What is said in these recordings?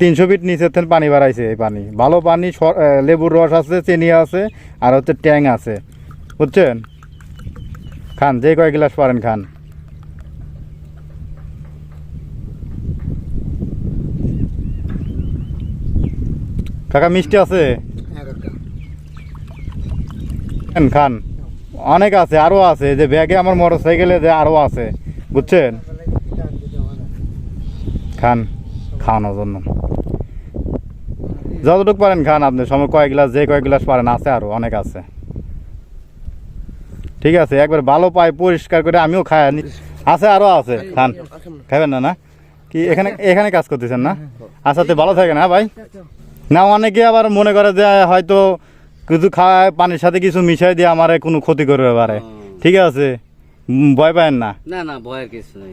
তিনশো ফিট নিচে থেকে পানি বাড়াইছে এই পানি। ভালো পানি লেবুর রস আছে চিনি আছে আর হচ্ছে ট্যাং আছে। বুঝছেন? খান যে কয় গ্লাস পারেন খান। কাকা মিষ্টি আছে? খান, খান। অনেক আছে আরও আছে। যে ব্যাগে আমার মোটর সাইকেলে যে আরও আছে। বুঝছেন? খান খাওয়ানোর জন্য। যতটুকু পারেন খান আপনি সময় কয়েক গ্লাস যে কয়েক গ্লাস পারেন আছে আরও অনেক আছে। ঠিক আছে একবার ভালো পাই পরিষ্কার করে আমিও খাই আছে আরও আছে খান। খাবেন না না? কি এখানে এখানে কাজ করতেছেন না? আচ্ছা তো ভালো থাকেন হ্যাঁ ভাই? না অনেকে আবার মনে করে যে হয়তো কিছু খায় পানির সাথে কিছু মিশাই দিয়ে আমার কোনো ক্ষতি করবে পারে। ঠিক আছে ভয় পায়েন না। না না ভয়ের কিছু নেই।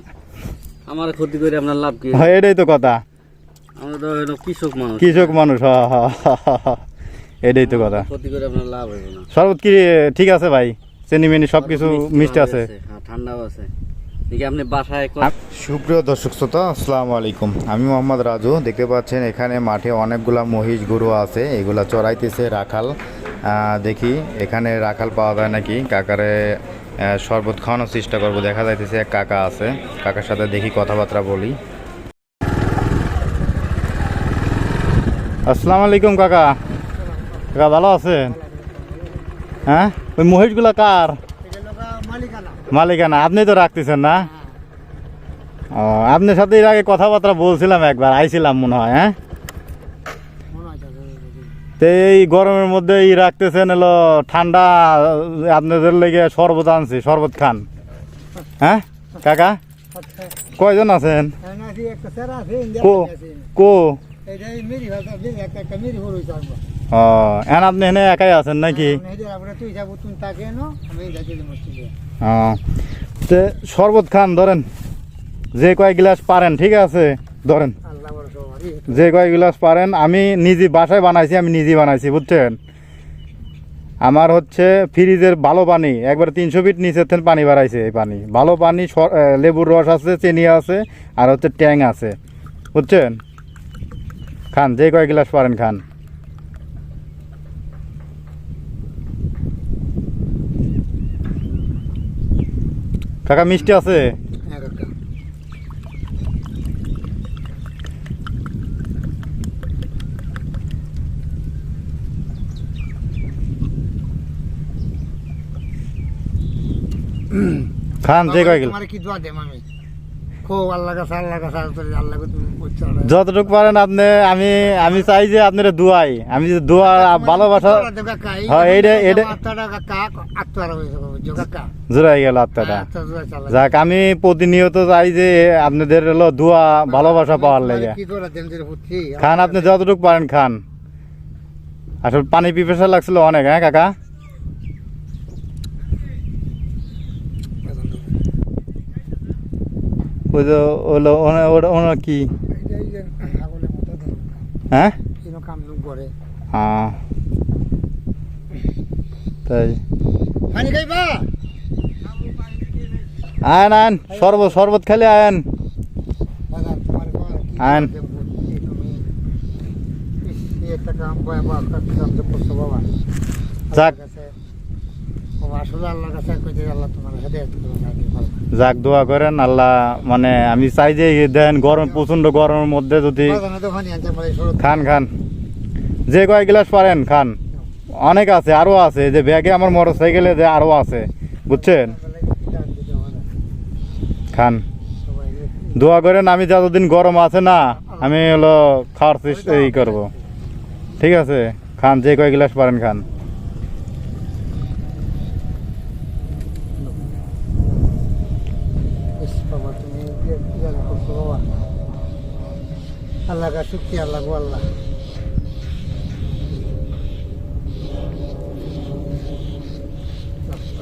আমার ক্ষতি করে আপনার লাভ কি? এটাই তো কথা। আমরা তো কৃষক মানুষ। কৃষক মানুষ হ, হ, হ, হ, হ। এটাই তো কথা। ক্ষতি করে আপনার লাভ হবে না। শরবত কি ঠিক আছে ভাই? চেনি মেনি সব কিছু মিষ্টি আছে। হ্যাঁ ঠান্ডাও আছে। আপনি বাসায় সুপ্রিয় দর্শক শ্রোতা আসসালামু আলাইকুম। আমি মোহাম্মদ রাজু দেখতে পাচ্ছেন এখানে মাঠে অনেকগুলা মহিষ গরু আছে। এগুলা চড়াইতেছে রাখাল। আহ, দেখি এখানে রাখাল পাওয়া যায় নাকি? কাকারে আহ, শরবত খাওয়ানোর চেষ্টা করব। দেখা যাইতেছে এক কাকা আছে। কাকার সাথে দেখি কথাবার্তা বলি। আসসালামু আলাইকুম কাকা। কাকা ভালো আছেন? হ্যাঁ? ওই মহিষগুলা কার? মালিকানা। আপনি তো রাখতেছেন না? ও আপনার সাথে এর আগে কথাবার্তা বলছিলাম একবার আইছিলাম মনে হয় হ্যাঁ? তো এই গরমের মধ্যে ই রাখতেছেন এলো ঠান্ডা আপনাদের লেগে শরবত আনছি শরবত খান। হ্যাঁ কাকা? কয়জন আছেন? কো কো? ও এখন আপনি এখানে একাই আছেন নাকি? ও তো শরবত খান ধরেন। যে কয় গ্লাস পারেন ঠিক আছে ধরেন। যে কয় গ্লাস পারেন আমি নিজে বাসায় বানাইছি আমি নিজে বানাইছি বুঝছেন? আমার হচ্ছে ফ্রিজের ভালো পানি একবার তিনশো ফিট নিচে থেকে পানি বাড়াইছে এই পানি। ভালো পানি লেবুর রস আছে চিনি আছে আর হচ্ছে ট্যাং আছে বুঝছেন? খান যে কয় গ্লাস পারেন খান? কাকা মিষ্টি আছে? খান যে কয় গ্লাস? কি দোয়া দেম আমি যতটুকু পারেন আপনি আমি আমি চাই যে আপনার দোয়াই। আমি যে দোয়া ভালোবাসা হ্যাঁ, জোড়াই গেল আত্মাটা। যাক আমি প্রতিনিয়ত চাই যে আপনাদের হলো দোয়া ভালোবাসা পাওয়ার লেগে। খান আপনি যতটুকু পারেন খান। আসলে পানি পিপাসা লাগছিল অনেক হ্যাঁ কাকা? ওই যে হলো ওটা, ওনা কি? হ্যাঁ? হ্যাঁ তাই। আয়ন আয়ন, শরবত শরবত খেলে আয়ন। আইন। যাক। আসলে আল্লাহ কাছে কইতে আল্লাহ তোমার হেদায়েত করুন আর কি ভালো। যাক দোয়া করেন আল্লাহ মানে আমি চাই যে দেন গরম প্রচণ্ড গরমের মধ্যে যদি খান খান। যে কয় গ্লাস পারেন খান। অনেক আছে আরও আছে যে ব্যাগে আমার মোটর সাইকেলে যে আরও আছে বুঝছেন? খান। দোয়া করেন আমি যতদিন গরম আছে না আমি হলো খাওয়ার চেষ্টা এই করব। ঠিক আছে? খান যে কয় গ্লাস পারেন খান। আল্লাহ কা শুক্তি আল্লাহ গো আল্লাহ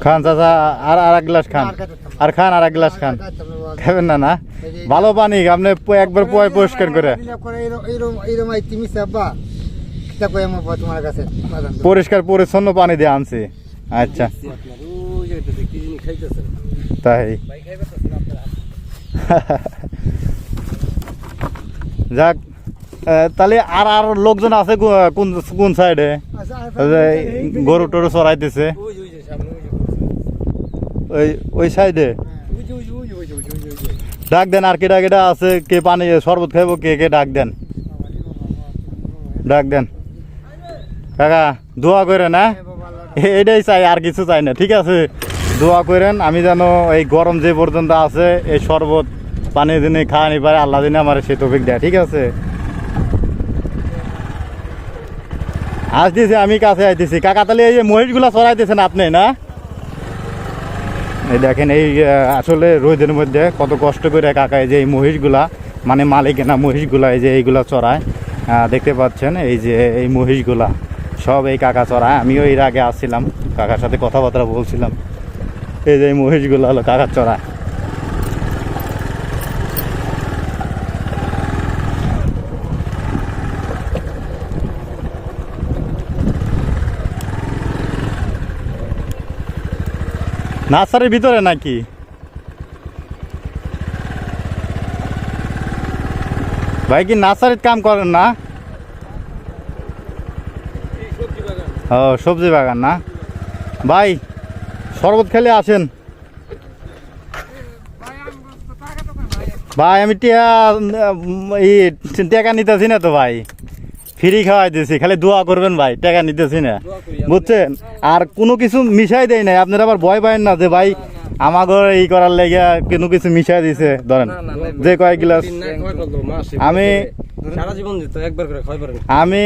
খান চাচা আর আর এক গ্লাস খান আর খান আর এক গ্লাস খান খাবেন না না ভালো পানি আপনি একবার পয় পরিষ্কার করে পরিষ্কার পরিচ্ছন্ন পানি দিয়ে আনছি আচ্ছা তাই যাক তাহলে আর আর লোকজন আছে কোন কোন সাইডে গরু টরু চড়াইতেছে। ওই ওই সাইডে ডাক দেন আর কেটা কেটা আছে, কে পানি, শরবত খাইবো, কে কে ডাক দেন। ডাক দেন। কাকা, দোয়া করে না এটাই চাই, আর কিছু চাই না, ঠিক আছে? দোয়া করেন, আমি যেন এই গরম যে পর্যন্ত আছে, এই শরবত পানি দিনে খাওয়া নি পারে, আল্লাহ দিনে আমার সে তফিক দেয়, ঠিক আছে? আসতেছি আমি কাছে আইতেছি। কাকা তাহলে এই যে মহিষগুলা চড়াইতেছেন আপনি, না? এই দেখেন, এই আসলে রোদের মধ্যে কত কষ্ট করে কাকা এই যে এই মহিষগুলা মানে মালিকেনা মহিষগুলা এই যে এইগুলা চড়ায়। দেখতে পাচ্ছেন, এই যে এই মহিষগুলা সব এই কাকা চড়ায়। আমিও এর আগে আসছিলাম, কাকার সাথে কথাবার্তা বলছিলাম। এই যে এই মহিষগুলো হলো কাকার চড়ায়। নার্সারির ভিতরে নাকি? ভাই কি নার্সারির কাম করেন না? ও, সবজি বাগান না? ভাই, শরবত খেলে আসেন। ভাই, আমি টিয়া ই টাকা নিতেছি না তো ভাই। ফ্রি খাওয়াই দিয়েছি খালি দোয়া করবেন ভাই টাকা নিতেছি না। বুঝছেন? আর কোনো কিছু মিশাই দেয় নাই আপনারা আবার ভয় পাবেন না যে ভাই আমাগর এই করার লেগে কোনো কিছু মিশাই দিছে ধরেন যে কয়েক গ্লাস আমি আমি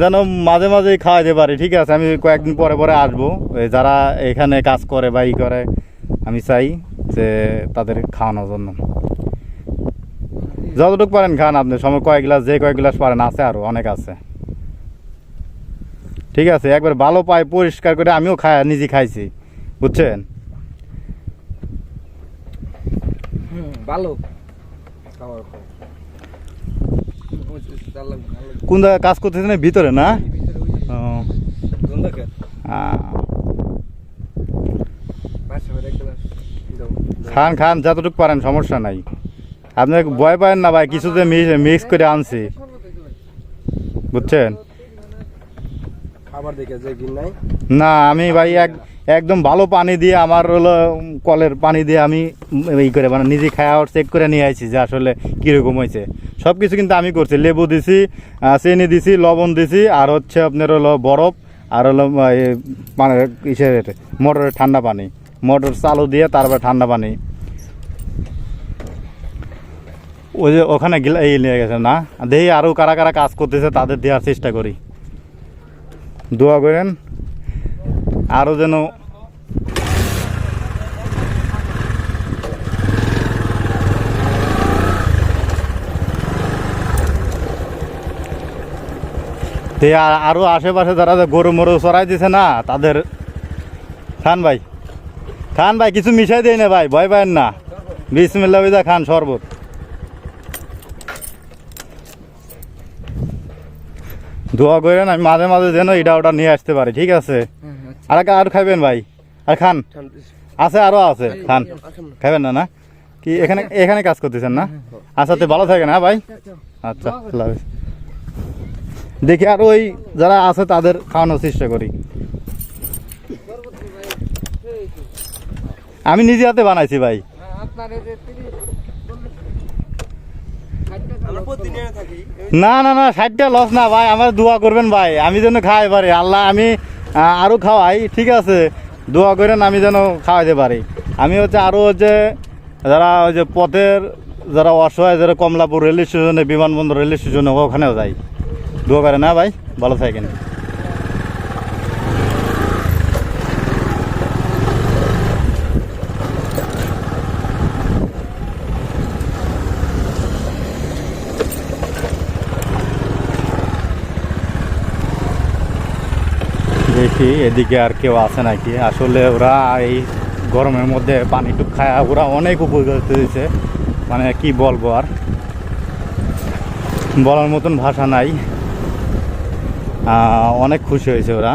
যেন মাঝে মাঝে খাওয়াইতে পারি ঠিক আছে? আমি কয়েকদিন পরে পরে আসব। যারা এখানে কাজ করে বা ই করে আমি চাই যে তাদের খাওয়ানোর জন্য। যতটুকু পারেন খান আপনি সময় কয়েক গ্লাস যে কয়েক গ্লাস পারেন আছে আরও অনেক আছে। ঠিক আছে একবার ভালো পায় পরিষ্কার করে আমিও খাই নিজে খাইছি বুঝছেন? ভালো। কোন জায়গায় কাজ করতেছেন? ভিতরে না? খান খান যতটুকু পারেন সমস্যা নাই। আপনি ভয় পাবেন না ভাই কিছুতে মিক্স করে আনছি। বুঝছেন? খাবার দেখে যে কিন নাই? না আমি ভাই এক একদম ভালো পানি দিয়ে আমার হলো কলের পানি দিয়ে আমি এই করে মানে নিজে খাওয়া চেক করে নিয়ে আসছি যে আসলে কীরকম হয়েছে। সব কিছু কিন্তু আমি করছি। লেবু দিছি চিনি দিছি লবণ দিছি আর হচ্ছে আপনার হলো বরফ আর হলো মানে ইসের মোটরের ঠান্ডা পানি। মোটর চালু দিয়ে তারপর ঠান্ডা পানি। ওই যে ওখানে এই নিয়ে গেছে, না? দেখি আরও কারা কারা কাজ করতেছে, তাদের দেওয়ার চেষ্টা করি। দোয়া করেন আরও যেন তে আরও আশেপাশে যারা গরু মরু চড়াই দিছে, না, তাদের খান ভাই। খান ভাই, কিছু মিশাই দেয় না ভাই, ভয় পায়েন না। বিসমিল্লা খান, শরবত। দোয়া করেন আমি মাঝে মাঝে যেন এটা ওটা নিয়ে আসতে পারি ঠিক আছে? আর আর খাইবেন ভাই? আর খান? আছে আরও আছে খান। খাইবেন না না? কি এখানে এখানে কাজ করতেছেন না? আচ্ছা তো ভালো থাকেন হ্যাঁ ভাই? আচ্ছা আল্লাহ দেখি আর ওই যারা আছে তাদের খাওয়ানোর চেষ্টা করি। আমি নিজে হাতে বানাইছি ভাই। না না না, ষাটটা লস না ভাই, আমার দোয়া করবেন ভাই। আমি যেন খাওয়াই পারি। আল্লাহ, আমি আরও আরও খাওয়াই, ঠিক আছে? দোয়া করেন, আমি যেন খাওয়াইতে পারি। আমি হচ্ছে আরও হচ্ছে, যারা ওই যে পথের, যারা অসহায়, যারা কমলাপুর রেল স্টেশনে, বিমানবন্দর রেল স্টেশনে, ওখানেও যাই। দোয়া করে না ভাই? ভালো থাকেন। দেখি, এদিকে আর কেউ আছে নাকি? আসলে ওরা এই গরমের মধ্যে পানি টুক খায়, ওরা অনেক উপকৃত হয়েছে মানে কি বলব আর? বলার মতন ভাষা নাই। অনেক খুশি হয়েছে ওরা।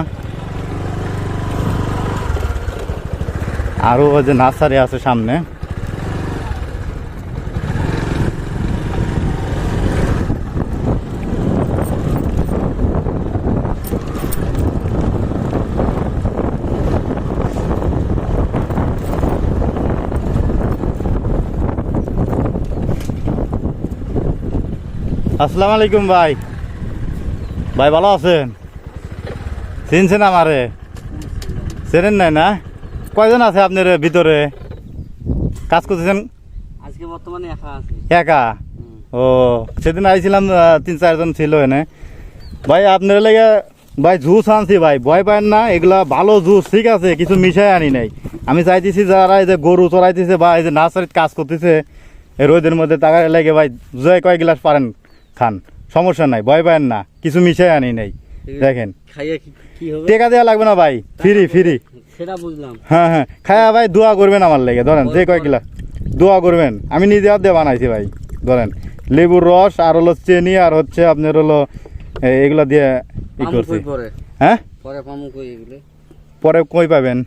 আরও যে নার্সারি আছে সামনে আসসালামু আলাইকুম ভাই। ভাই ভালো আছেন? চিনছেন আমারে? চেনেন নাই না? কয়জন আছে আপনার ভিতরে? কাজ করতেছেন? আজকে বর্তমানে একা আছি। একা? ও সেদিন আইছিলাম তিন চারজন ছিল এনে। ভাই আপনার লেগে ভাই জুস আনছি ভাই ভয় পায় না এগুলা ভালো জুস ঠিক আছে কিছু মিশাই আনি নাই। আমি চাইতেছি যারা এই যে গরু চড়াইতেছে বা এই যে নার্সারিতে কাজ করতেছে রোদের মধ্যে টাকা লেগে ভাই যে কয় গ্লাস পারেন? খান। সমস্যা নাই ভয় পায়েন না কিছু মিশাই আনি নাই। দেখেন। টেকা দেওয়া লাগবে না ভাই ফ্রি ফ্রি। সেটা বুঝলাম। হ্যাঁ হ্যাঁ খায়া ভাই দোয়া করবেন আমার লেগে ধরেন যে কয় দোয়া করবেন। আমি নিজে হাত দিয়ে বানাইছি ভাই ধরেন। লেবুর রস আর হলো চিনি আর হচ্ছে আপনার হলো এগুলা দিয়ে ই করছি। হ্যাঁ? পরে কই পরে কই পাবেন?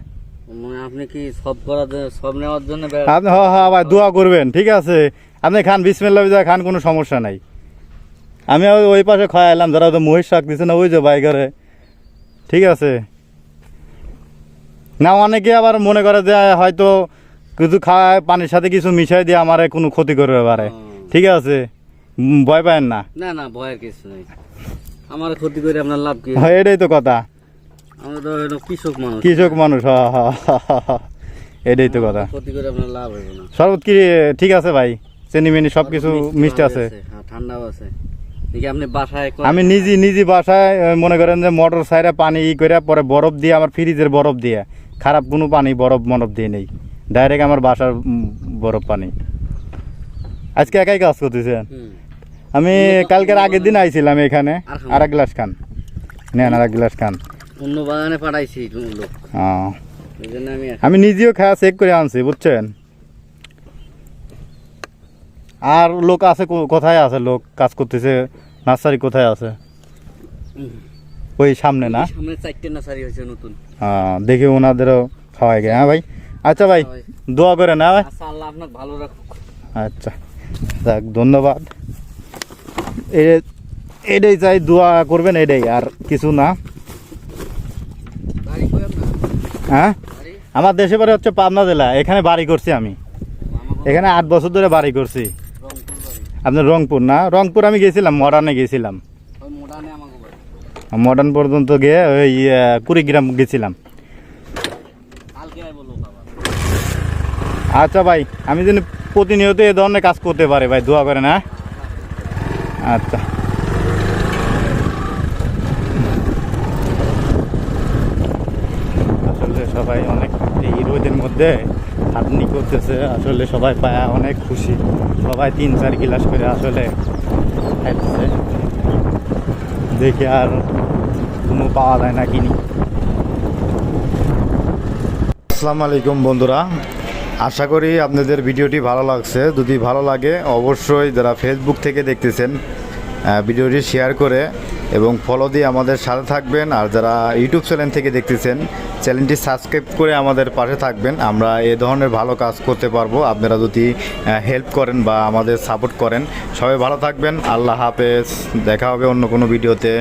মানে আপনি কি সব করার সব নেওয়ার জন্য আপনি হ্যাঁ হ্যাঁ ভাই দোয়া করবেন ঠিক আছে। আপনি খান বিসমিল্লা খান কোনো সমস্যা নাই। আমি ওই- পাশে খাওয়া এলাম যারা তো মহিষ শাক দিছে না ওই যে বাইকারে ঠিক আছে? না অনেকে আবার মনে করে যে হয়তো কিছু খাওয়ায় পানির সাথে কিছু মিশাই দিয়ে আমার কোনো ক্ষতি করবে পারে। ঠিক আছে? ভয় পায়েন না। না না ভয়ের কিছু নেই। আমার ক্ষতি করে আপনার লাভ কি? হ্যাঁ এটাই তো কথা। আমরা তো কৃষক মানুষ। কৃষক। এটাই তো কথা। ক্ষতি করে আপনার লাভ হবে না। শরবত কি ঠিক আছে ভাই? চেনি মেনি সব কিছু মিষ্টি আছে। হ্যাঁ ঠান্ডাও আছে। আমি নিজে নিজে বাসায় মনে করেন যে মোটর সাইডে পানি ই করে পরে বরফ দিয়ে আমার ফ্রিজের বরফ দিয়ে। খারাপ কোনো পানি বরফ মরফ দিয়ে নেই। ডাইরেক্ট আমার বাসার বরফ পানি। আজকে একাই কাজ করতেছেন? আমি কালকের আগের দিন আইছিলাম এখানে। আর এক গ্লাস খান। নেন আর এক গ্লাস খান। অন্য বাগানে পাঠাইছি লোক। আমি নিজেও খাওয়া চেক করে আনছি বুঝছেন? আর লোক আছে কোথায় আছে? লোক কাজ করতেছে নার্সারি কোথায় আছে? ওই সামনে না? সামনে চারটে নার্সারি হয়েছে নতুন। হ্যাঁ দেখি ওনাদেরও খাওয়াই গে হ্যাঁ ভাই? আচ্ছা ভাই খাওয়াই। দোয়া করে না ভাই? আচ্ছা আল্লাহ আপনাকে ভালো রাখুক। আচ্ছা যাক ধন্যবাদ। এটাই চাই দোয়া করবেন এটাই আর কিছু না। হ্যাঁ? আমার দেশে বাড়ি হচ্ছে পাবনা জেলা এখানে বাড়ি করছি আমি। এখানে আট বছর ধরে বাড়ি করছি। আপনার রংপুর না? রংপুর আমি গেছিলাম মডার্নে গেছিলাম। মডার্ন পর্যন্ত গিয়ে ওই কুড়িগ্রাম গেছিলাম। আচ্ছা ভাই আমি যেন প্রতিনিয়ত এ ধরনের কাজ করতে পারি ভাই দোয়া করে না আচ্ছা। আসলে সবাই অনেক এই রোদের মধ্যে খাটনি করতেছে, আসলে সবাই পায়, অনেক খুশি। সবাই তিন চার গিলাস করে আসলে খাইতেছে। দেখি আর কোনো পাওয়া যায় না। কিনি আসসালামু আলাইকুম বন্ধুরা। আশা করি আপনাদের ভিডিওটি ভালো লাগছে। যদি ভালো লাগে, অবশ্যই যারা ফেসবুক থেকে দেখতেছেন ভিডিওটি শেয়ার করে এবং ফলো দিয়ে আমাদের সাথে থাকবেন। আর যারা ইউটিউব চ্যানেল থেকে দেখতেছেন চ্যানেলটি সাবস্ক্রাইব করে আমাদের পাশে থাকবেন। আমরা এ ধরনের ভালো কাজ করতে পারব। আপনারা যদি হেল্প করেন বা আমাদের সাপোর্ট করেন, সবাই ভালো থাকবেন। আল্লাহ হাফেজ। দেখা হবে অন্য কোনো ভিডিওতে